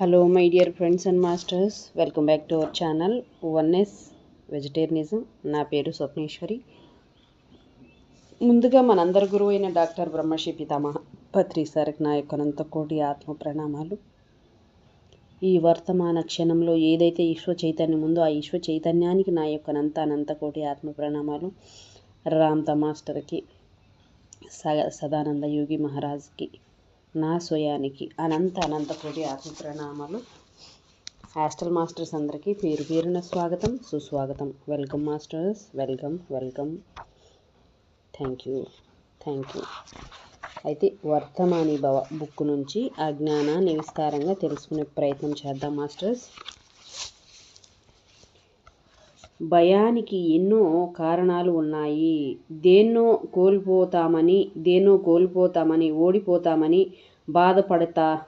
Hello my dear friends and masters welcome back to our channel oneness vegetarianism నా పేరు స్వప్నేశ్వరి. ముందుగా మనందరి గురువు అయిన డాక్టర్ బ్రహ్మశ్రీ పితామహ పత్రి సార్కి నా యొక్క అనంత కోటి ఆత్మ ప్రణామాలు. ఈ వర్తమాన క్షణంలో ఏదైతే ఈశ్వ చైతన్యం ఉందో ఆ ఈశ్వ చైతన్యానికి నా యొక్క అనంత అనంత కోటి ఆత్మ ప్రణామాలు. రామ్త మాస్టర్కి స సదానంద యోగి మహారాజ్కి. నా స్వయానికి అనంత అనంత కోటి హాస్టల్ మాస్టర్స్ అందరికీ పేరు పేరున స్వాగతం సుస్వాగతం. Welcome masters welcome welcome. Thank you thank you అయితే వర్తమాని భవ బుక్ నుంచి ఆ జ్ఞానాన్ని విస్తారంగా తెలుసుకునే ప్రయత్నం చేద్దాం మాస్టర్స్. భయానికి ఎన్నో కారణాలు ఉన్నాయి. దేన్నో కోల్పోతామని దేన్నో కోల్పోతామని ఓడిపోతామని బాధపడతా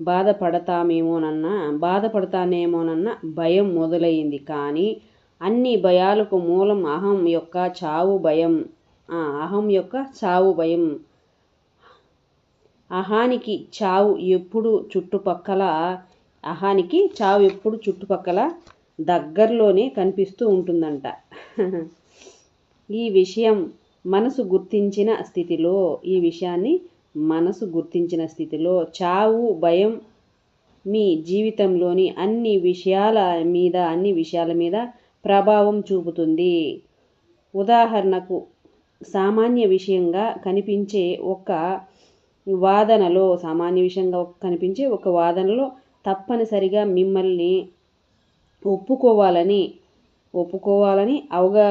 బాధపడతామేమోనన్న బాధపడతానేమోనన్న భయం మొదలైంది. కానీ అన్ని భయాలకు మూలం అహం యొక్క చావు భయం. అహం యొక్క చావు భయం. అహానికి చావు ఎప్పుడు చుట్టుపక్కల అహానికి చావు ఎప్పుడు చుట్టుపక్కల దగ్గరలోనే కనిపిస్తూ ఉంటుందంట. ఈ విషయం మనసు గుర్తించిన స్థితిలో ఈ విషయాన్ని మనసు గుర్తించిన స్థితిలో చావు భయం మీ జీవితంలోని అన్ని విషయాల మీద అన్ని విషయాల మీద ప్రభావం చూపుతుంది. ఉదాహరణకు సామాన్య విషయంగా కనిపించే ఒక వాదనలో సామాన్య విషయంగా కనిపించే ఒక వాదనలో తప్పనిసరిగా మిమ్మల్ని ఒప్పుకోవాలని ఒప్పుకోవాలని అవగా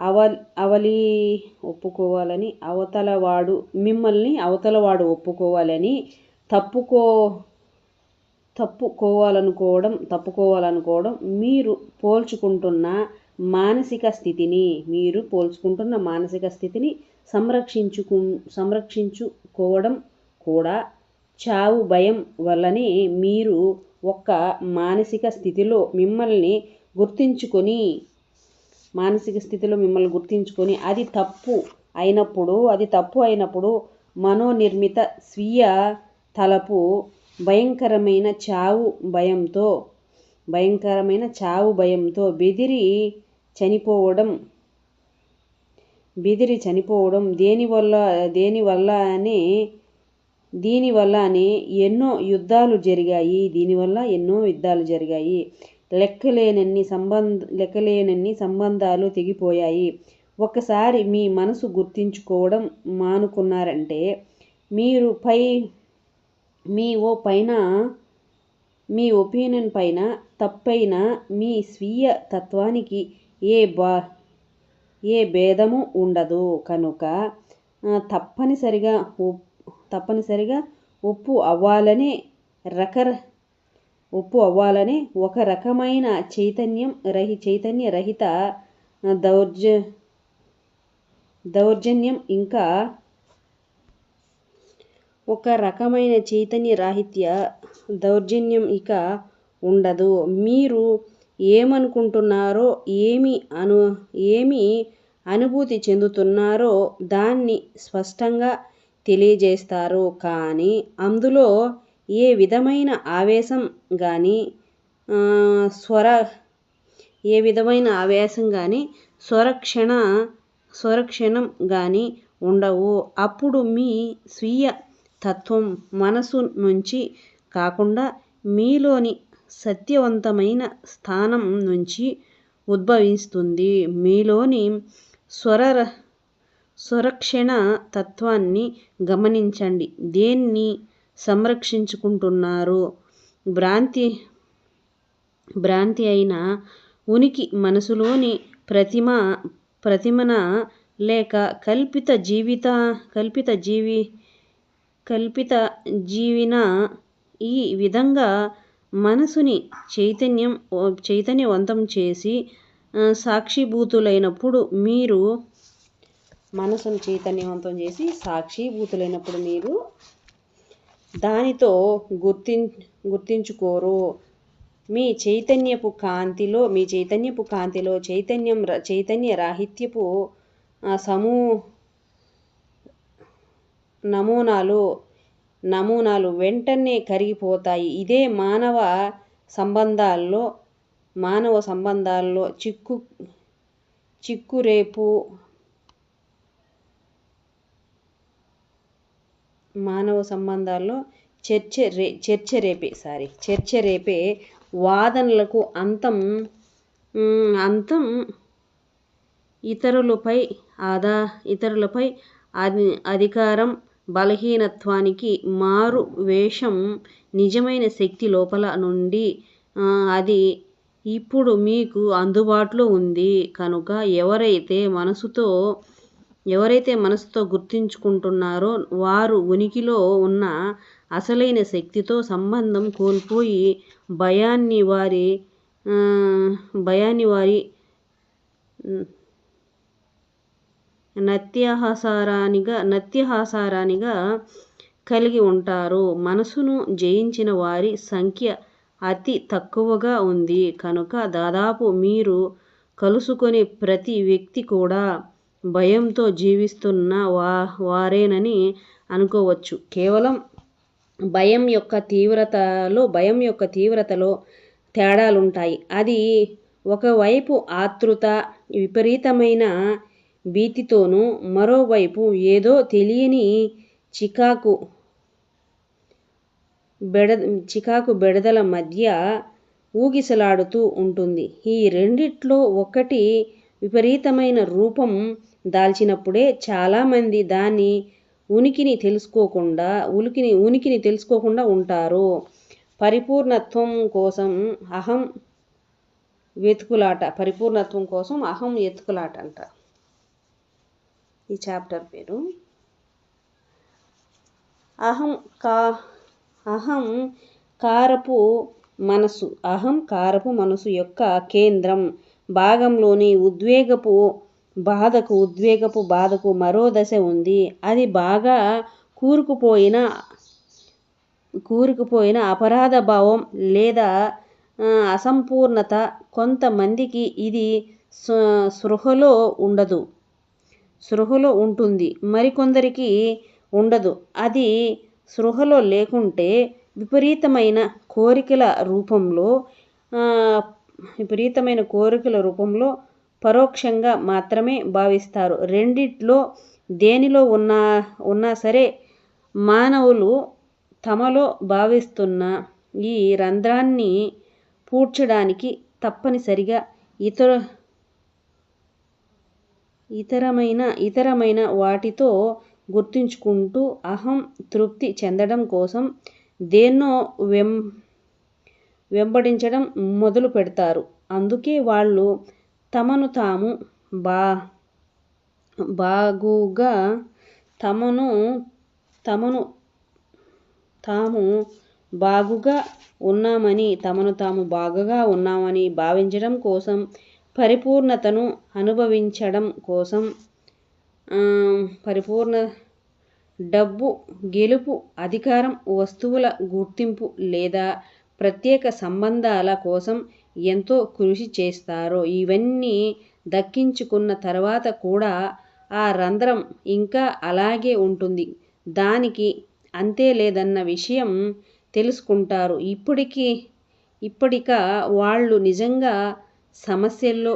అవ అవలి ఒప్పుకోవాలని అవతలవాడు మిమ్మల్ని అవతలవాడు ఒప్పుకోవాలని తప్పుకో తప్పుకోవాలనుకోవడం తప్పుకోవాలనుకోవడం మీరు పోల్చుకుంటున్న మానసిక స్థితిని మీరు పోల్చుకుంటున్న మానసిక స్థితిని సంరక్షించుకు సంరక్షించుకోవడం కూడా చావు భయం వల్లనే మీరు ఒక మానసిక స్థితిలో మిమ్మల్ని గుర్తించుకొని మానసిక స్థితిలో మిమ్మల్ని గుర్తించుకొని అది తప్పు అయినప్పుడు అది తప్పు అయినప్పుడు మనోనిర్మిత స్వీయ తలపు భయంకరమైన చావు భయంతో భయంకరమైన చావు భయంతో బెదిరి చనిపోవడం బెదిరి చనిపోవడం దేనివల్ల దేనివల్ల అని దీనివల్ల అని ఎన్నో యుద్ధాలు జరిగాయి దీనివల్ల ఎన్నో యుద్ధాలు జరిగాయి. లెక్కలేనన్ని సంబంధ లెక్కలేనన్ని సంబంధాలు తెగిపోయాయి. ఒకసారి మీ మనసు గుర్తించుకోవడం మానుకున్నారంటే మీరు పై మీ ఓ పైన మీ ఒపీనియన్ పైన తప్పైన మీ స్వీయ తత్వానికి ఏ బా ఏ భేదము ఉండదు. కనుక తప్పనిసరిగా తప్పనిసరిగా ఒప్పు అవ్వాలనే రకర ఒప్పు అవ్వాలని ఒక రకమైన చైతన్యం రహి చైతన్య రహిత దౌర్జ దౌర్జన్యం ఇంకా ఒక రకమైన చైతన్య రాహిత్య దౌర్జన్యం ఇక ఉండదు. మీరు ఏమనుకుంటున్నారో ఏమి అను ఏమి అనుభూతి చెందుతున్నారో దాన్ని స్పష్టంగా తెలియజేస్తారు. కానీ అందులో ఏ విధమైన ఆవేశం కానీ స్వర ఏ విధమైన ఆవేశం కానీ స్వరక్షణ స్వరక్షణం కానీ ఉండవు. అప్పుడు మీ స్వీయ తత్వం మనసు నుంచి కాకుండా మీలోని సత్యవంతమైన స్థానం నుంచి ఉద్భవిస్తుంది. మీలోని స్వర స్వరక్షణ తత్వాన్ని గమనించండి. దేన్ని సంరక్షించుకుంటున్నారు. భ్రాంతి భ్రాంతి అయిన ఉనికి మనసులోని ప్రతిమ ప్రతిమన లేక కల్పిత జీవిత కల్పిత జీవి కల్పిత జీవిన ఈ విధంగా మనసుని చైతన్యం చైతన్యవంతం చేసి సాక్షిభూతులైనప్పుడు మీరు మనసును చైతన్యవంతం చేసి సాక్షిభూతులైనప్పుడు మీరు దానితో గుర్తిం గుర్తించుకోరు. మీ చైతన్యపు కాంతిలో మీ చైతన్యపు కాంతిలో చైతన్యం చైతన్య రాహిత్యపు సమూ నమూనాలు నమూనాలు వెంటనే కరిగిపోతాయి. ఇదే మానవ సంబంధాల్లో మానవ సంబంధాల్లో చిక్కు చిక్కురేపు మానవ సంబంధాల్లో చర్చ రే చర్చ రేపే సారీ చర్చ రేపే వాదనలకు అంతం అంతం ఇతరులపై ఆదా ఇతరులపై అది అధికారం బలహీనత్వానికి మారు వేషం నిజమైన శక్తి లోపల నుండి అది ఇప్పుడు మీకు అందుబాటులో ఉంది. కనుక ఎవరైతే మనసుతో ఎవరైతే మనసుతో గుర్తించుకుంటున్నారో వారు ఉనికిలో ఉన్న అసలైన శక్తితో సంబంధం కోల్పోయి భయాన్ని వారి భయాన్ని వారి నత్యహాసారానిగా నత్యహాసారానిగా కలిగి ఉంటారు. మనసును జయించిన వారి సంఖ్య అతి తక్కువగా ఉంది. కనుక దాదాపు మీరు కలుసుకునే ప్రతి వ్యక్తి కూడా భయంతో జీవిస్తున్న వా వారేనని అనుకోవచ్చు. కేవలం భయం యొక్క తీవ్రతలో భయం యొక్క తీవ్రతలో తేడాలుంటాయి. అది ఒకవైపు ఆతృత విపరీతమైన భీతితోనూ మరోవైపు ఏదో తెలియని చికాకు బెడ చికాకు బెడదల మధ్య ఊగిసలాడుతూ ఉంటుంది. ఈ రెండిట్లో ఒకటి విపరీతమైన రూపం దాల్చినప్పుడే చాలామంది దాని ఉనికిని తెలుసుకోకుండా ఉనికిని ఉనికిని తెలుసుకోకుండా ఉంటారు. పరిపూర్ణత్వం కోసం అహం వెతుకులాట పరిపూర్ణత్వం కోసం అహం ఎతుకులాట అంట. ఈ చాప్టర్ పేరు అహం కా అహం కారపు మనసు అహం కారపు మనసు యొక్క కేంద్రం. భాగంలోని ఉద్వేగపు బాధకు ఉద్వేగపు బాధకు మరో దశ ఉంది. అది బాగా కూరుకుపోయిన కూరుకుపోయిన అపరాధ భావం లేదా అసంపూర్ణత కొంతమందికి ఇది సృహలో ఉండదు. సృహలో ఉంటుంది. మరికొందరికి ఉండదు. అది సృహలో లేకుంటే విపరీతమైన కోరికల రూపంలో విపరీతమైన కోరికల రూపంలో పరోక్షంగా మాత్రమే భావిస్తారు. రెండిట్లో దేనిలో ఉన్నా ఉన్నా సరే మానవులు తమలో భావిస్తున్న ఈ రంధ్రాన్ని పూడ్చడానికి తప్పనిసరిగా ఇతర ఇతరమైన ఇతరమైన వాటితో గుర్తుంచుకుంటూ అహం తృప్తి చెందడం కోసం దేన్నో వెం వెంబడించడం మొదలు పెడతారు అందుకే వాళ్ళు తమను తాము బా బాగుగా తమను తమను తాము బాగుగా ఉన్నామని తమను తాము బాగుగా ఉన్నామని భావించడం కోసం పరిపూర్ణతను అనుభవించడం కోసం పరిపూర్ణ డబ్బు గెలుపు అధికారం వస్తువుల గుర్తింపు లేదా ప్రత్యేక సంబంధాల కోసం ఎంతో కృషి చేస్తారో ఇవన్నీ దక్కించుకున్న తర్వాత కూడా ఆ రంధ్రం ఇంకా అలాగే ఉంటుంది. దానికి అంతే లేదన్న విషయం తెలుసుకుంటారు. ఇప్పటికి ఇప్పటిక వాళ్ళు నిజంగా సమస్యల్లో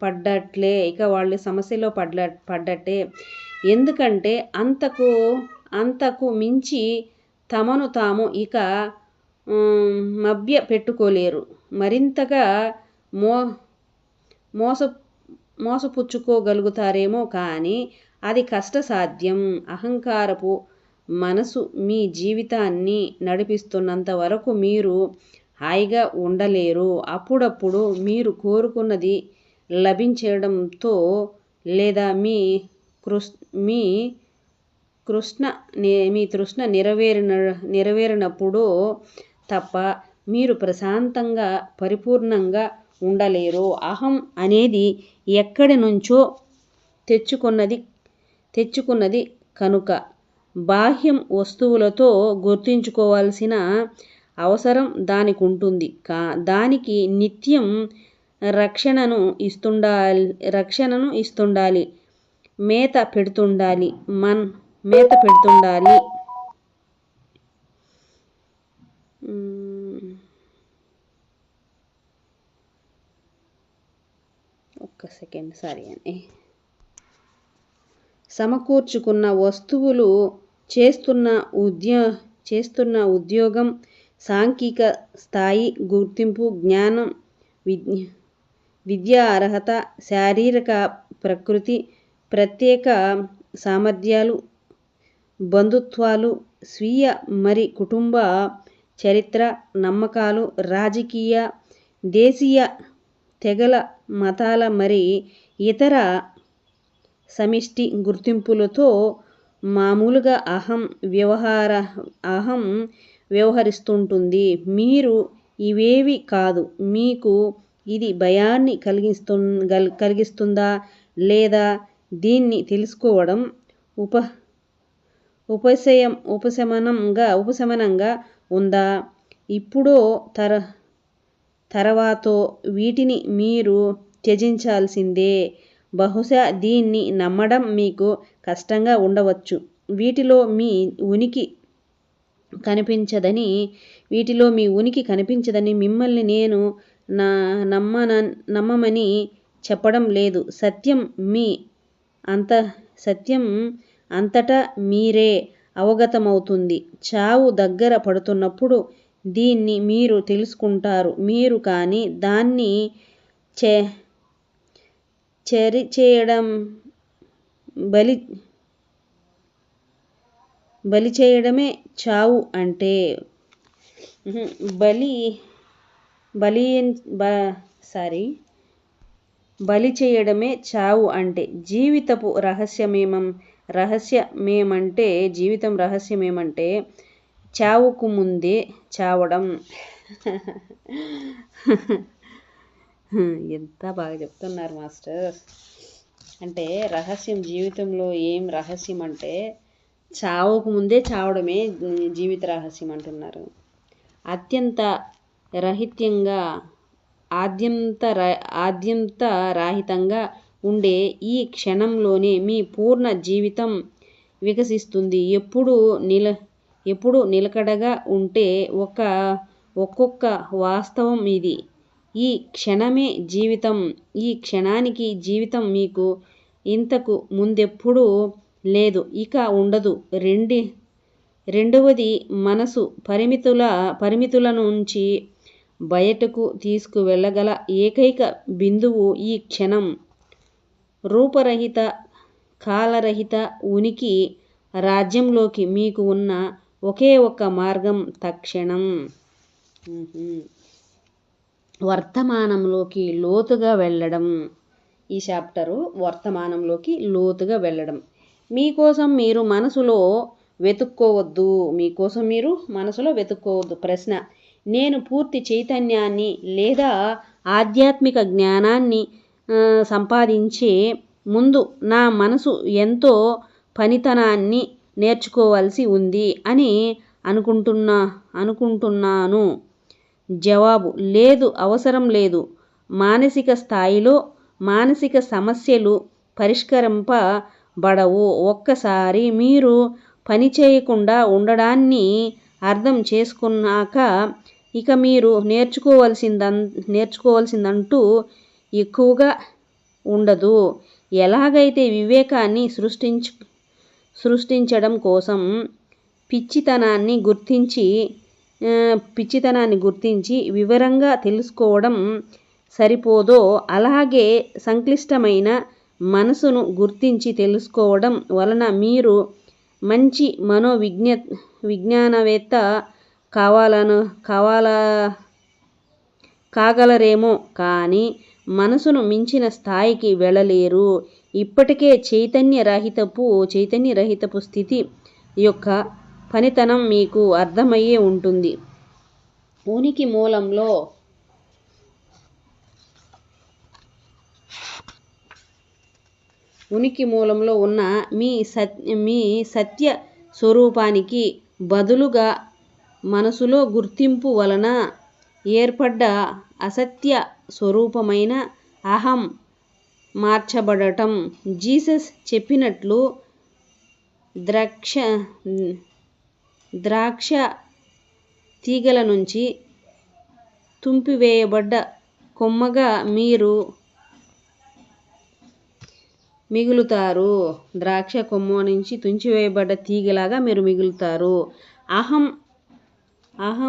పడ్డట్లే ఇక వాళ్ళు సమస్యలో పడ్డ పడ్డట్టే. ఎందుకంటే అంతకు అంతకు మించి తమను తాము ఇక మభ్య పెట్టుకోలేరు. మరింతగా మో మోస మోసపుచ్చుకోగలుగుతారేమో కానీ అది కష్టసాధ్యం. అహంకారపు మనసు మీ జీవితాన్ని నడిపిస్తున్నంత వరకు మీరు హాయిగా ఉండలేరు. అప్పుడప్పుడు మీరు కోరుకున్నది లభించడంతో లేదా మీ కృష్ మీ కృష్ణ మీ తృష్ణ నెరవేరిన నెరవేరినప్పుడు తప్ప మీరు ప్రశాంతంగా పరిపూర్ణంగా ఉండలేరు. అహం అనేది ఎక్కడి నుంచో తెచ్చుకున్నది తెచ్చుకున్నది కనుక. బాహ్యం వస్తువులతో గుర్తించుకోవాల్సిన అవసరం దానికి ఉంటుంది కా దానికి నిత్యం రక్షణను ఇస్తుండాలి రక్షణను ఇస్తుండాలి. మేత పెడుతుండాలి. మన్ మేత పెడుతుండాలి. ఒక్క సెకండ్ సారీ అని. సమకూర్చుకున్న వస్తువులు చేస్తున్న ఉద్యో చేస్తున్న ఉద్యోగం సాంఘిక స్థాయి గుర్తింపు జ్ఞానం విజ్ఞ విద్యా అర్హత శారీరక ప్రకృతి ప్రత్యేక సామర్థ్యాలు బంధుత్వాలు స్వీయ మరి కుటుంబ చరిత్ర నమ్మకాలు రాజకీయ దేశీయ తెగల మతాల మరి ఇతర సమిష్టి గుర్తింపులతో మామూలుగా అహం వ్యవహార అహం వ్యవహరిస్తుంటుంది. మీరు ఇవేవి కాదు. మీకు ఇది భయాన్ని కలిగిస్తు కలిగిస్తుందా లేదా దీన్ని తెలుసుకోవడం ఉప ఉపశయం ఉపశమనంగా ఉపశమనంగా ఉందా? ఇప్పుడో తర తర్వాతో వీటిని మీరు త్యజించాల్సిందే. బహుశా దీన్ని నమ్మడం మీకు కష్టంగా ఉండవచ్చు. వీటిలో మీ ఉనికి కనిపించదని వీటిలో మీ ఉనికి కనిపించదని మిమ్మల్ని నేను నా నమ్మన నమ్మమని చెప్పడం లేదు. సత్యం మీ అంత సత్యం అంతటా మీరే అవగతమవుతుంది. చావు దగ్గర పడుతున్నప్పుడు దీన్ని మీరు తెలుసుకుంటారు. మీరు కానీ దాన్ని చే చరి చేయడం బలి బలి చేయడమే చావు అంటే బలి బలి బ సారీ బలి చేయడమే చావు అంటే జీవితపు రహస్యమేమం రహస్యమేమంటే జీవితం రహస్యమేమంటే చావుకు ముందే చావడం. ఎంత బాగా చెప్తున్నారు మాస్టర్. అంటే రహస్యం జీవితంలో ఏం రహస్యం అంటే చావుకు ముందే చావడమే జీవిత రహస్యం అంటున్నారు. అత్యంత రహిత్యంగా ఆద్యంత ఆద్యంత రాహితంగా ఉండే ఈ క్షణంలోనే మీ పూర్ణ జీవితం వికసిస్తుంది. ఎప్పుడు నిల ఎప్పుడు నిలకడగా ఉంటే ఒక ఒక్కొక్క వాస్తవం ఇది. ఈ క్షణమే జీవితం. ఈ క్షణానికి జీవితం మీకు ఇంతకు ముందెప్పుడూ లేదు. ఇక ఉండదు. రెండి రెండవది మనసు పరిమితుల పరిమితుల నుంచి బయటకు తీసుకువెళ్ళగల ఏకైక బిందువు ఈ క్షణం. రూపరహిత కాలరహిత ఉనికి రాజ్యంలోకి మీకు ఉన్న ఒకే ఒక్క మార్గం తక్షణం. వర్తమానంలోకి లోతుగా వెళ్ళడం. ఈ చాప్టరు వర్తమానంలోకి లోతుగా వెళ్ళడం. మీకోసం మీరు మనసులో వెతుక్కోవద్దు. మీకోసం మీరు మనసులో వెతుక్కోవద్దు. ప్రశ్న. నేను పూర్తి చైతన్యాన్ని లేదా ఆధ్యాత్మిక జ్ఞానాన్ని సంపాదించే ముందు నా మనసు ఎంతో పనితనాన్ని నేర్చుకోవాల్సి ఉంది అని అనుకుంటున్నా అనుకుంటున్నాను. జవాబు లేదు అవసరం లేదు. మానసిక స్థాయిలో మానసిక సమస్యలు పరిష్కరింపబడవు. ఒక్కసారి మీరు పని చేయకుండా ఉండడాన్ని అర్థం చేసుకున్నాక ఇక మీరు నేర్చుకోవాల్సిందం నేర్చుకోవాల్సిందంటూ ఎక్కువగా ఉండదు. ఎలాగైతే వివేకాన్ని సృష్టించు సృష్టించడం కోసం పిచ్చితనాన్ని గుర్తించి పిచ్చితనాన్ని గుర్తించి వివరంగా తెలుసుకోవడం సరిపోదో అలాగే సంక్లిష్టమైన మనసును గుర్తించి తెలుసుకోవడం వలన మీరు మంచి మనోవిజ్ఞ విజ్ఞానవేత్త కావాలను కావాలా కాగలరేమో కానీ మనసును మించిన స్థాయికి వెళ్ళలేరు. ఇప్పటికే చైతన్య రహితపు చైతన్య రహితపు స్థితి యొక్క పనితనం మీకు అర్థమయ్యే ఉంటుంది. ఉనికి మూలంలో ఉనికి మూలంలో ఉన్న మీ సత్ మీ సత్య స్వరూపానికి బదులుగా మనసులో గుర్తింపు వలన ఏర్పడ్డ అసత్య స్వరూపమైన అహం మార్చబడటం. జీసస్ చెప్పినట్లు ద్రాక్ష ద్రాక్ష తీగల నుంచి తుంపివేయబడ్డ కొమ్మగా మీరు మిగులుతారు. ద్రాక్ష కొమ్మ నుంచి తుంచివేయబడ్డ తీగలాగా మీరు మిగులుతారు. అహం అహం